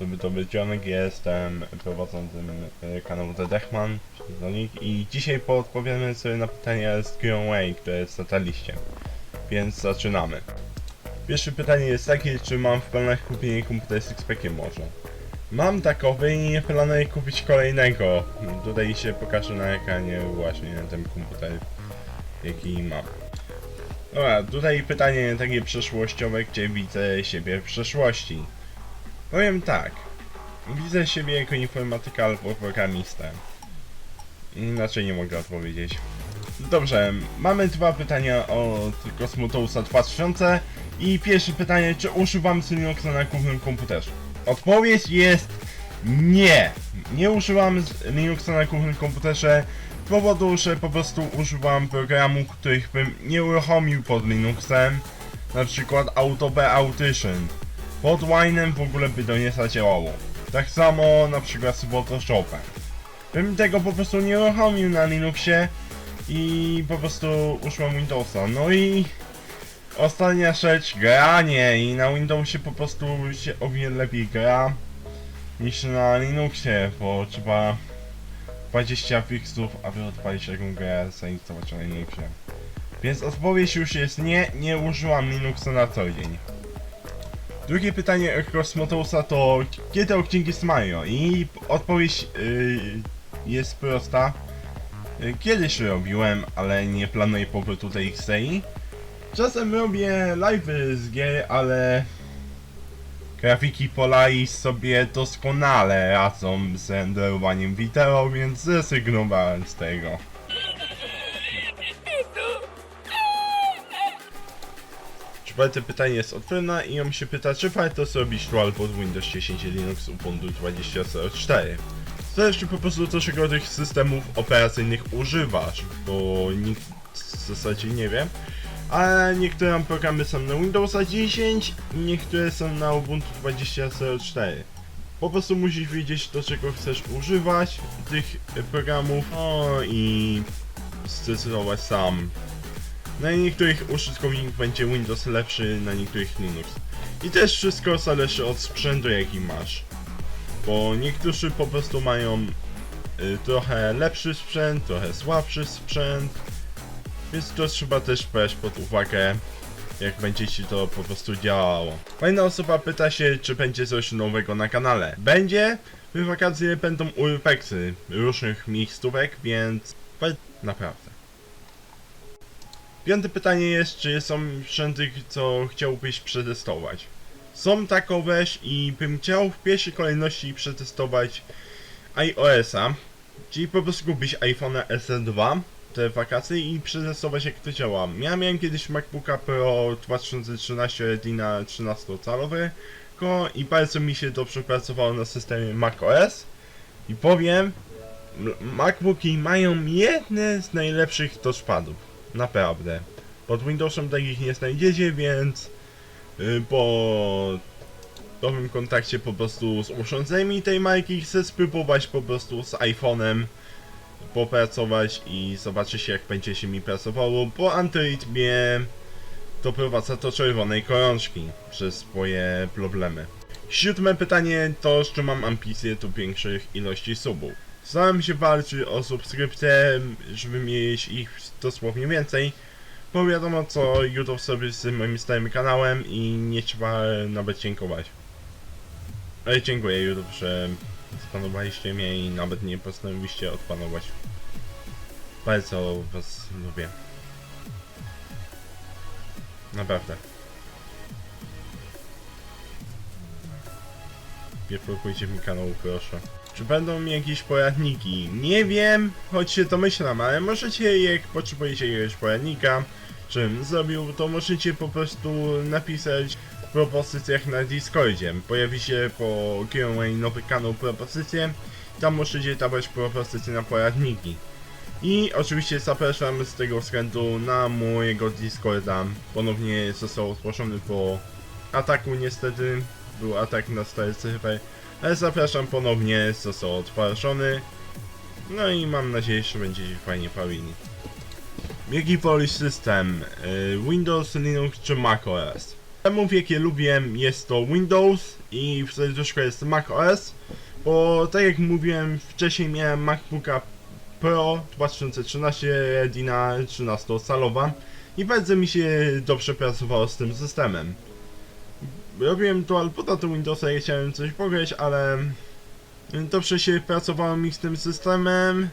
Żeby to wycionek jestem prowadzącym e, kanału The Dechman, i dzisiaj poodpowiemy sobie na pytania z Q&A, które jest na. Więc zaczynamy. Pierwsze pytanie jest takie, czy mam w planach kupienie komputera z XP-kiem może? Mam takowy i nie planuję kupić kolejnego. Tutaj się pokażę na ekranie właśnie ten komputer, jaki mam. Dobra, tutaj pytanie takie przyszłościowe, gdzie widzę siebie w przyszłości. Powiem tak. Widzę siebie jako informatyka albo programistę. Inaczej nie mogę odpowiedzieć. Dobrze, mamy dwa pytania o Cosmotousa 2000 i pierwsze pytanie, czy używam Linuxa na głównym komputerze? Odpowiedź jest nie. Nie używam Linuxa na głównym komputerze z powodu, że po prostu używam programów, których bym nie uruchomił pod Linuxem, na przykład AutoB Audition. Pod Wine'em w ogóle by to nie zadziałało. Tak samo na przykład z Photoshopem. Bym tego po prostu nie uruchomił na Linuxie i po prostu użyłem Windowsa. No i ostatnia rzecz, granie i na Windowsie po prostu się o wiele lepiej gra niż na Linuxie, bo trzeba 20 fixów, aby odpalić taką grę, zainstalować na Linuxie. Więc odpowiedź już jest nie, nie użyłam Linuxa na co dzień. Drugie pytanie o Cosmotousa to kiedy odcinki z? I odpowiedź yy, jest prosta. Kiedyś robiłem, ale nie planuję powrotu tej serii. Czasem robię live z gier, ale grafiki Polaris sobie doskonale radzą z renderowaniem wideo, więc zrezygnowałem z tego. Czwarte pytanie jest od Fryna i on się pyta, czy warto zrobić dual pod Windows 10 Linux Ubuntu 20.04. Zależy po prostu do czego tych systemów operacyjnych używasz, bo nikt w zasadzie nie wie. Ale niektóre programy są na Windowsa 10, niektóre są na Ubuntu 20.04. Po prostu musisz wiedzieć do czego chcesz używać tych programów, no i zdecydować sam na niektórych użytkowników będzie Windows lepszy, na niektórych Linux. I też wszystko zależy od sprzętu jaki masz. Bo niektórzy po prostu mają y, trochę lepszy sprzęt, trochę słabszy sprzęt. Więc to trzeba też brać pod uwagę, jak będzie ci to po prostu działało. Fajna osoba pyta się, czy będzie coś nowego na kanale. Będzie! W wakacje będą urbexy różnych miejscówek, więc naprawdę. Piąte pytanie jest, czy są sprzęty, co chciałbyś przetestować? Są takowe i bym chciał w pierwszej kolejności przetestować iOS-a, czyli po prostu kupić iPhone'a SE2 te wakacje i przetestować jak to działa. Ja miałem kiedyś MacBooka Pro 2013 Retina 13-calowy i bardzo mi się dobrze pracowało na systemie macOS i powiem, MacBooki mają jedne z najlepszych touchpadów. Naprawdę. Pod Windowsem takich nie znajdziecie, więc yy, po nowym kontakcie po prostu z urządzeniami tej marki chcę spróbować po prostu z iPhone'em popracować i zobaczyć jak będzie się mi pracowało, bo Android mnie doprowadza do czerwonej korączki przez swoje problemy. Siódme pytanie to, czy mam ambicje do większych ilości subów. Staram się walczyć o subskrypcje, żeby mieć ich dosłownie więcej, bo wiadomo co YouTube sobie z moim starym kanałem i nie trzeba nawet dziękować. Ale dziękuję YouTube, że spanowaliście mnie i nawet nie postanowiliście odpanować. Bardzo was lubię. Naprawdę. Nie blokujcie mi kanału, proszę. Czy będą mi jakieś poradniki? Nie wiem, choć się domyślam, ale możecie, jak potrzebujecie jakiegoś poradnika, czym zrobił, to możecie po prostu napisać w propozycjach na Discordzie. Pojawi się po Q&A nowy kanał propozycje, tam możecie dawać propozycje na poradniki. I oczywiście zapraszam z tego względu na mojego Discorda. Ponownie został otworzony po ataku niestety. Był atak na stary serwer. Zapraszam ponownie, został otworzony. No i mam nadzieję, że będziecie fajnie bawili. Jaki wolisz system? y, Windows, Linux czy macOS? Systemów jakie lubię jest to Windows i w serduszku jest Mac OS, bo tak jak mówiłem wcześniej miałem MacBooka Pro 2013 Retina 13-calowa i bardzo mi się dobrze pracowało z tym systemem. Robiłem to albo to Windowsa i chciałem coś pograć, ale dobrze się pracowało mi z tym systemem.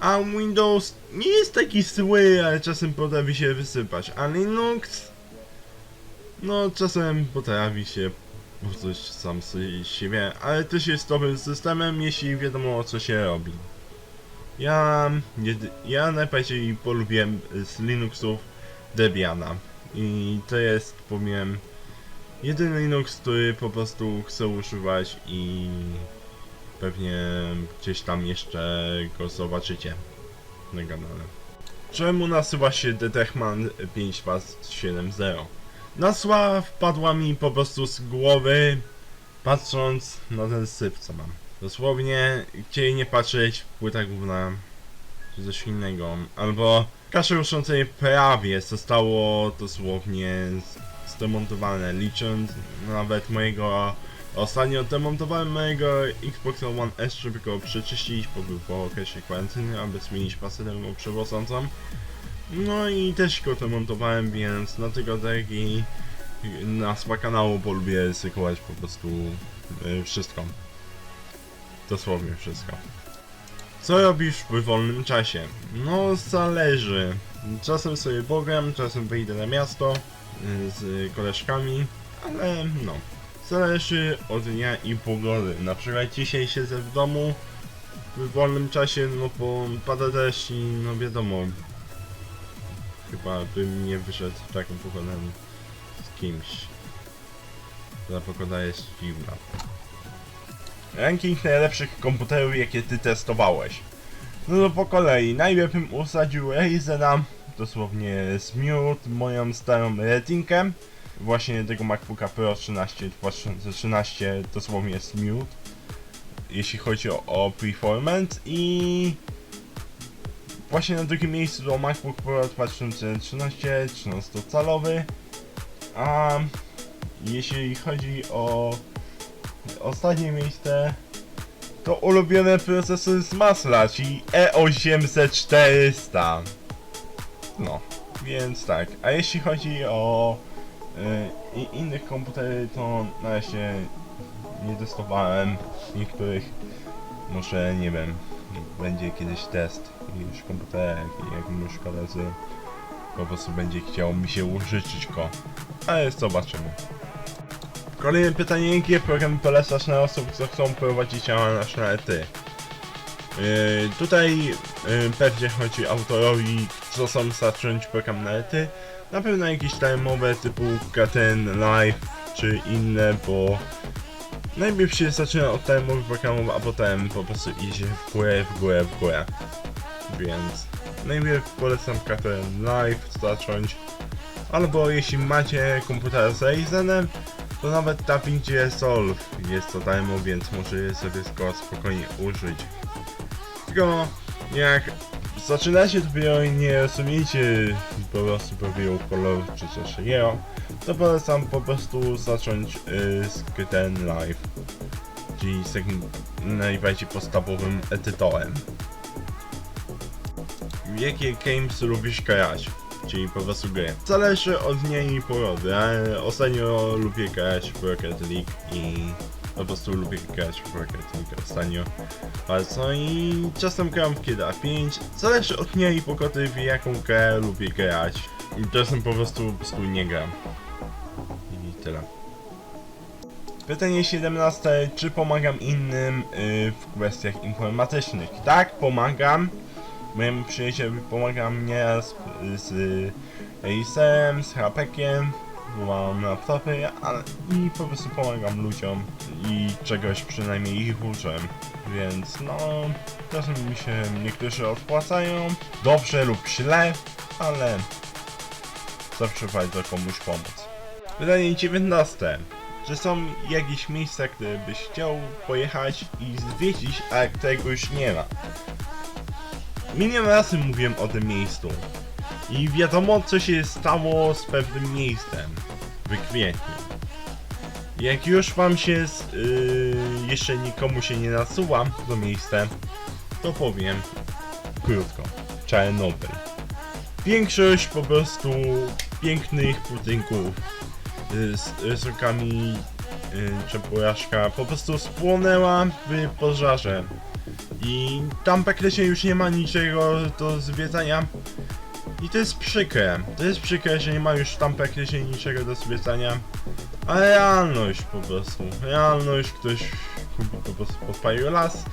A Windows nie jest taki zły, ale czasem potrafi się wysypać. A Linux, no czasem potrafi się po coś sam z siebie, ale też jest dobrym systemem, jeśli wiadomo o co się robi. Ja, ja najbardziej polubiłem z Linuxów Debiana. I to jest, powiem, jedyny Linux, który po prostu chcę używać i pewnie gdzieś tam jeszcze go zobaczycie na kanale. Czemu nazywa się Detechman 5270? Nazwa wpadła mi po prostu z głowy, patrząc na ten syp, co mam. Dosłownie, gdzie nie patrzeć, płyta główna, czy coś innego, albo kasze urządzenie prawie zostało dosłownie zdemontowane, licząc nawet mojego Ostatnio demontowałem mojego Xbox One S, żeby go przeczyścić, bo był po okresie kwarantanny, aby zmienić pasę przewodzącą. No i też go demontowałem, więc dlatego tak i nazwa kanału, bo lubię ryzykować po prostu y, wszystko. Dosłownie wszystko. Co robisz w wolnym czasie? No, zależy. Czasem sobie pogram, czasem wyjdę na miasto z koleżkami, ale no. Zależy od dnia i pogody. Na przykład dzisiaj siedzę w domu w wolnym czasie, no bo pada deszcz i no wiadomo. Chyba bym nie wyszedł w taką pogodę z kimś. Ta pogoda jest dziwna. Ranking najlepszych komputerów jakie ty testowałeś. No to po kolei. Najpierw bym usadził Ryzena, dosłownie Smooth, moją starą retinkę. Właśnie tego MacBooka Pro 13 2013 dosłownie Smooth jeśli chodzi o, o performance i właśnie na drugim miejscu to MacBook Pro 2013 13-calowy a jeśli chodzi o ostatnie miejsce to ulubiony procesor z masla, czyli E E8400 no, więc tak, a jeśli chodzi o y, innych komputery to na razie nie testowałem. Niektórych może nie wiem będzie kiedyś test już komputerek i jak już koledzy po prostu będzie chciał mi się użyczyć go. Ale zobaczymy. Kolejne pytanie. Jakie programy polecasz na osób co chcą prowadzić działalność na ety Yy, tutaj yy, pewnie chodzi autorowi, co są zacząć program na pewno jakieś time'owe typu KTN Live czy inne, bo najpierw się zaczyna od time'owych programów, a potem po prostu idzie w górę, w górę, w górę. Więc najpierw polecam KTN Live zacząć. Albo jeśli macie komputer z Ryzenem, to nawet DaVinci Resolve jest to time'owy, więc możecie sobie go spokojnie użyć. Tylko jak zaczynacie dopiero i nie rozumiecie po prostu pewnego koloru czy coś takiego, to polecam po prostu zacząć y, z ten live, czyli z takim najbardziej podstawowym edytorem. Jakie games lubisz grać? Czyli po prostu gry. Zależy od dnia i porody, ale ostatnio lubię grać w Rocket League i po prostu lubię grać w Rocket ostatnio bardzo i czasem gram w GTA 5. Zależy od dnia i w jaką grę lubię grać. I czasem po prostu, po prostu nie gram. I tyle. Pytanie 17. Czy pomagam innym y, w kwestiach informatycznych? Tak, pomagam. Moim przyjacielowi pomagam nieraz z y, Acerem, z Hapekiem, mam laptopy, ale i po prostu pomagam ludziom i czegoś przynajmniej ich uczę. Więc no, czasem mi się niektórzy odpłacają, dobrze lub źle, ale zawsze warto komuś pomóc. Pytanie 19. Czy są jakieś miejsca, które byś chciał pojechać i zwiedzić, a którego już nie ma? Milion razy mówiłem o tym miejscu. I wiadomo, co się stało z pewnym miejscem. w kwietniu. Jak już wam się, z, yy, jeszcze nikomu się nie nasuwa to miejsce, to powiem krótko. Czarnobyl. Większość po prostu pięknych budynków y, z rysokami y, porażka po prostu spłonęła w pożarze. I tam praktycznie już nie ma niczego do zwiedzania. I to jest przykre. To jest przykre, że nie ma już tam praktycznie niczego do zwiedzania. A realność po prostu. Realność, ktoś po prostu podpalił las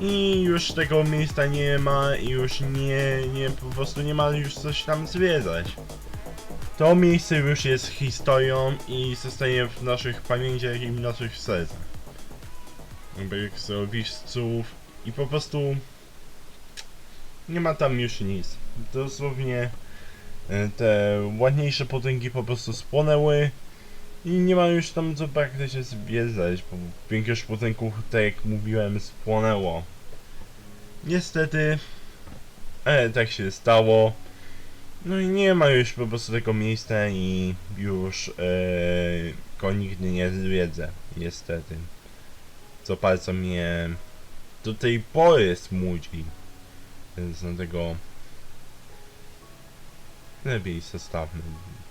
i już tego miejsca nie ma i już nie, nie, po prostu nie ma już coś tam zwiedzać. To miejsce już jest historią i zostaje w naszych pamięciach i w naszych sercach. Jakby zrobiszców i po prostu nie ma tam już nic. Dosłownie e, te ładniejsze potęgi po prostu spłonęły i nie ma już tam co praktycznie zwiedzać, bo większość budynków, tak jak mówiłem, spłonęło. Niestety, ale tak się stało. No i nie ma już po prostu tego miejsca i już e, go nigdy nie zwiedzę, niestety. Co bardzo mnie do tej pory smudzi. Więc dlatego lepiej zostawmy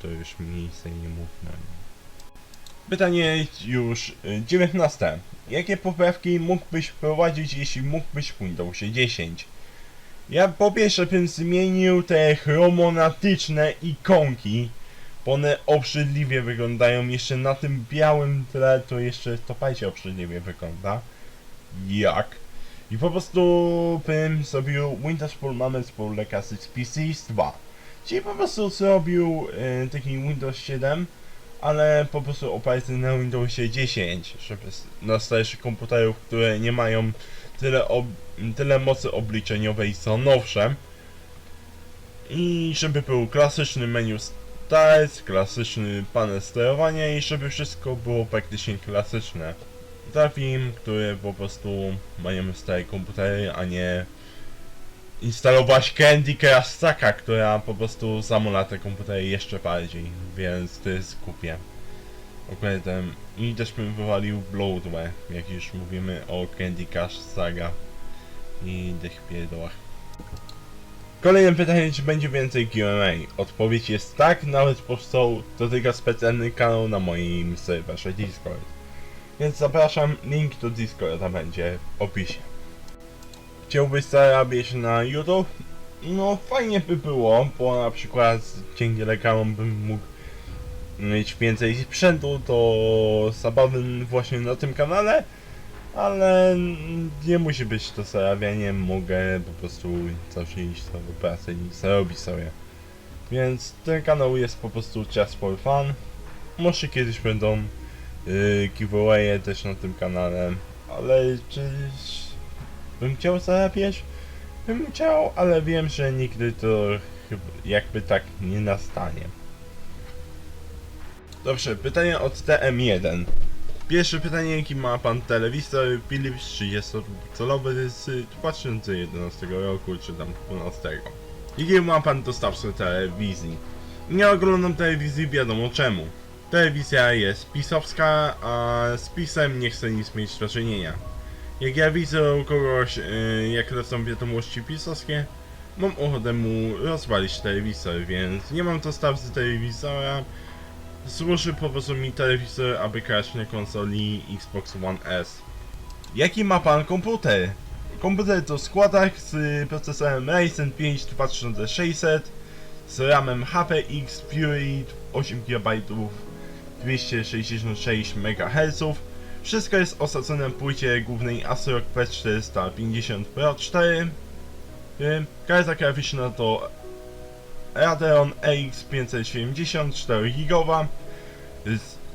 to już miejsce nie mówmy. Pytanie już y, 19. Jakie poprawki mógłbyś wprowadzić, jeśli mógłbyś w Windowsie 10? Ja po pierwsze bym zmienił te chromonatyczne ikonki, bo one obrzydliwie wyglądają. Jeszcze na tym białym tle to jeszcze to pajcie obrzydliwie wygląda. Jak? I po prostu bym zrobił Windows Performance for Legacy PCs 2. Czyli po prostu zrobił y, taki Windows 7 ale po prostu oparty na Windowsie 10, żeby na starszych komputerów, które nie mają tyle, tyle mocy obliczeniowej co nowsze. I żeby był klasyczny menu start, klasyczny panel sterowania i żeby wszystko było praktycznie klasyczne. Dla firm, które po prostu mają stare komputery, a nie instalować Candy Crush Saka, która po prostu zamula te komputery jeszcze bardziej, więc to jest. Okładem. I też bym wywalił Bloatware, jak już mówimy o Candy Crush Saga i tych pierdołach. Kolejne pytanie, czy będzie więcej Q&A? Odpowiedź jest tak, nawet powstał do tego specjalny kanał na moim serwerze Discord. Więc zapraszam, link do Discorda będzie w opisie. Chciałbyś zarabiać na YouTube? No fajnie by było, bo na przykład dzięki reklamom bym mógł mieć więcej sprzętu do zabawy właśnie na tym kanale, ale nie musi być to zarabianie, mogę po prostu zawsze iść do pracy i zarobić sobie. Więc ten kanał jest po prostu just for fun. Może kiedyś będą yy, giveawaye też na tym kanale, ale czy bym chciał zarabiać? Bym chciał, ale wiem, że nigdy to jakby tak nie nastanie. Dobrze, pytanie od TM1. Pierwsze pytanie, jaki ma pan telewizor Philips 30-calowy z 2011 roku, czy tam 12. Jaki ma pan dostawcę telewizji? Nie oglądam telewizji wiadomo czemu. Telewizja jest pisowska, a z pisem nie chcę nic mieć do czynienia. Jak ja widzę u kogoś, yy, jak lecą wiadomości pisowskie, mam ochotę mu rozwalić telewizor, więc nie mam dostawcy telewizora. Służy po prostu mi telewizor, aby grać na konsoli Xbox One S. Jaki ma pan komputer? Komputer to składak z procesorem Ryzen 5 2600, z RAMem HPX Fury 8 GB 266 MHz. Wszystko jest osadzone w płycie głównej ASRock P450 Pro 4. Y, Karta graficzna to Radeon RX 570 4 GB.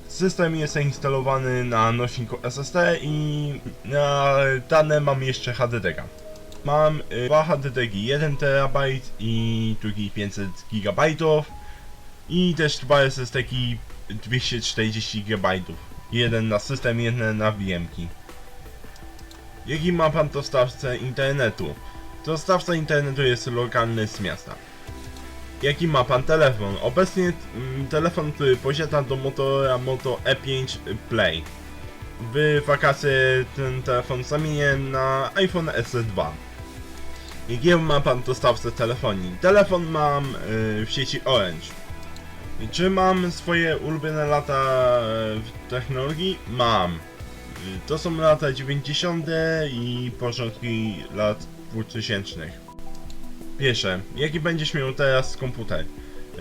System jest zainstalowany na nośniku SSD i na dane mam jeszcze HDD. Mam y, dwa HDD, 1 TB i drugi 500 GB i też dwa SSD 240 GB. Jeden na system, jeden na VM-ki. Jaki ma pan dostawcę internetu? Dostawca internetu jest lokalny z miasta. Jaki ma pan telefon? Obecnie mm, telefon, który posiada do Motorola Moto E5 Play. W wakacje ten telefon zamienię na iPhone SE2. Jakiego ma pan dostawcę telefonii? Telefon mam y, w sieci Orange. Czy mam swoje ulubione lata y, w technologii? Mam. To są lata 90. i początki lat 2000. Pierwsze, jaki będziesz miał teraz komputer?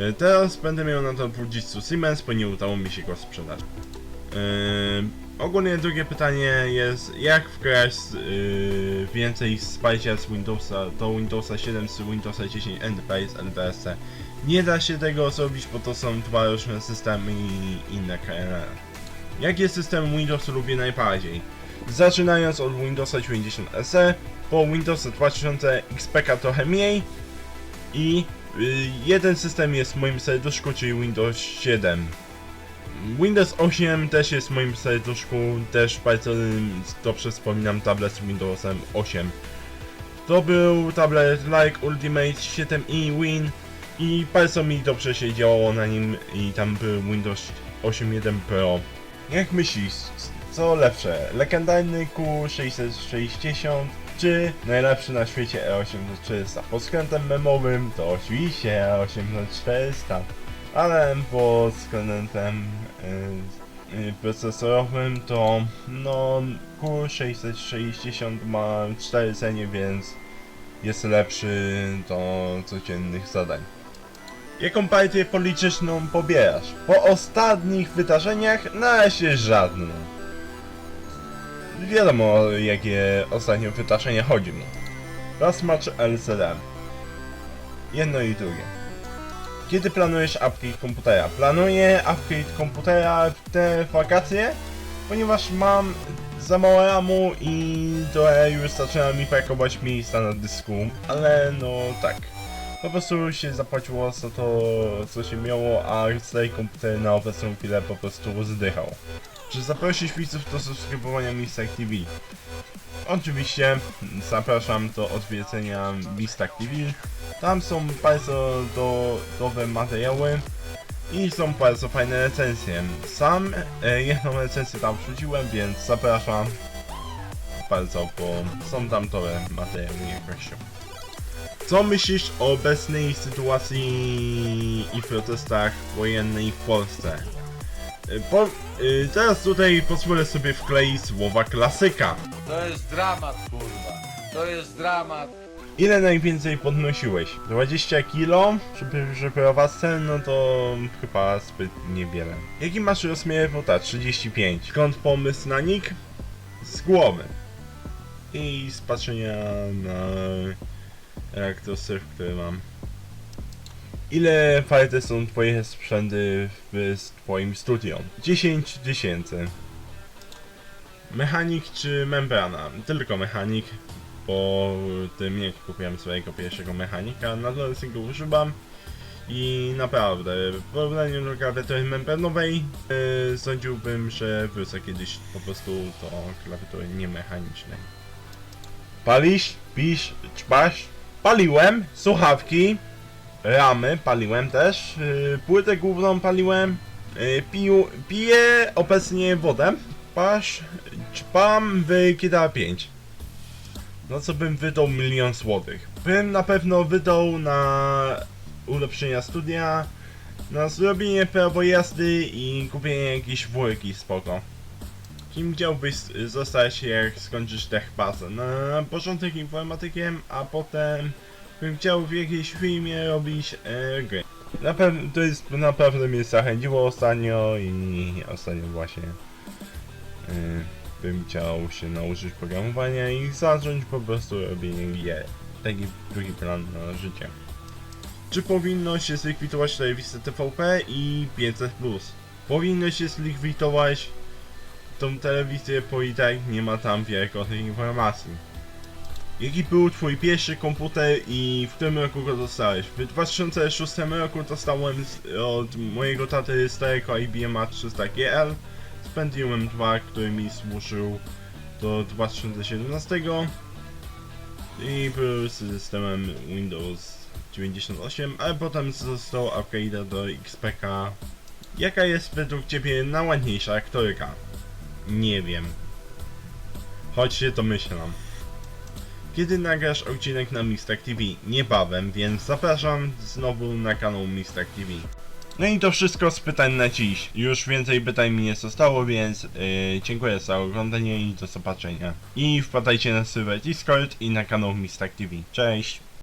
Y, Teraz będę miał na to 20 Siemens, bo nie udało mi się go sprzedać. Yy, ogólnie drugie pytanie jest, jak wkraść yy, więcej wsparcia z Windowsa do Windowsa 7 z Windowsa 10 Enterprise LTSC. Nie da się tego zrobić, bo to są dwa różne systemy i inne KNR. Jakie systemy Windows lubię najbardziej? Zaczynając od Windowsa 90 SE, po Windowsa 2000 XPK trochę mniej i yy, jeden system jest w moim serduszku, czyli Windows 7. Windows 8 też jest w moim serduszku, też bardzo dobrze wspominam tablet z Windowsem 8. To był tablet like Ultimate 7i Win i bardzo mi dobrze się działało na nim i tam był Windows 8.1 Pro. Jak myślisz, co lepsze? Legendarny Q660 czy najlepszy na świecie E8400? Pod względem memowym to oczywiście E8400 ale pod względem y, y, procesorowym to no Q660 ma 4 cenie, więc jest lepszy do codziennych zadań. Jaką partię polityczną pobierasz? Po ostatnich wydarzeniach na razie żadną. Wiadomo o jakie ostatnie wydarzenia chodzi mi. Czy LCD? Jedno i drugie. Kiedy planujesz upgrade komputera? Planuję upgrade komputera w te wakacje, ponieważ mam za mało ramu i trochę już zaczyna mi brakować miejsca na dysku, ale no tak. Po prostu się zapłaciło za to, co się miało, a stary komputer na obecną chwilę po prostu zdychał. Czy zaprosić widzów do subskrybowania Mistak TV? Oczywiście zapraszam do odwiedzenia Mistak TV. Tam są bardzo do, dobre materiały i są bardzo fajne recenzje. Sam e, jedną recenzję tam wrzuciłem, więc zapraszam bardzo, bo są tam dobre materiały jakością. Co myślisz o obecnej sytuacji i protestach wojennej w Polsce? E, Po, e, teraz tutaj pozwolę sobie wkleić słowa klasyka. To jest dramat, kurwa. To jest dramat. Ile najwięcej podnosiłeś? 20 kilo? Żeby przeprowadzę, no to chyba zbyt niewiele. Jaki masz rozmiar buta? 35. Skąd pomysł na nick? Z głowy. I z patrzenia na elektrosyf, który mam. Ile warte są twoje sprzęty w twoim studio? 10 tysięcy. Mechanik czy membrana? Tylko mechanik. Po tym jak kupiłem swojego pierwszego mechanika, nadal go używam. I naprawdę, w porównaniu do klawiatury membranowej, yy, sądziłbym, że wrócę kiedyś po prostu do klawiatury niemechanicznej. Palisz? Pisz? Ćpasz? Paliłem, słuchawki, ramy paliłem też, yy, płytę główną paliłem, yy, piję obecnie wodę, pasz, ćpam w GTA 5. No co bym wydał milion złotych? Bym na pewno wydał na ulepszenia studia, na zrobienie prawo jazdy i kupienie jakiejś wórki spoko. Kim chciałbyś zostać jak skończysz techbazę? Na początek informatykiem, a potem bym chciał w jakiejś firmie robić e, gry. Na pewno to jest naprawdę mnie zachęciło ostatnio i ostatnio właśnie e, bym chciał się nauczyć programowania i zacząć po prostu robienie gier. Taki drugi plan na życie. Czy powinno się zlikwidować telewizję TVP i 500+. Powinno się zlikwidować tą telewizję, bo i tak nie ma tam wiarygodnych informacji. Jaki był twój pierwszy komputer i w którym roku go dostałeś? W 2006 roku dostałem od mojego taty starego IBM A300GL z Pentiumem 2, który mi służył do 2017. i był systemem Windows 98, ale potem został upgrade do XPK. Jaka jest według Ciebie najładniejsza aktorka? Nie wiem. Choć się to myślam. Kiedy nagrasz odcinek na Mistak TV? Niebawem, więc zapraszam znowu na kanał Mistak TV. No i to wszystko z pytań na dziś. Już więcej pytań mi nie zostało, więc yy, dziękuję za oglądanie i do zobaczenia. I wpadajcie na serwer Discord i na kanał Mistak TV. Cześć!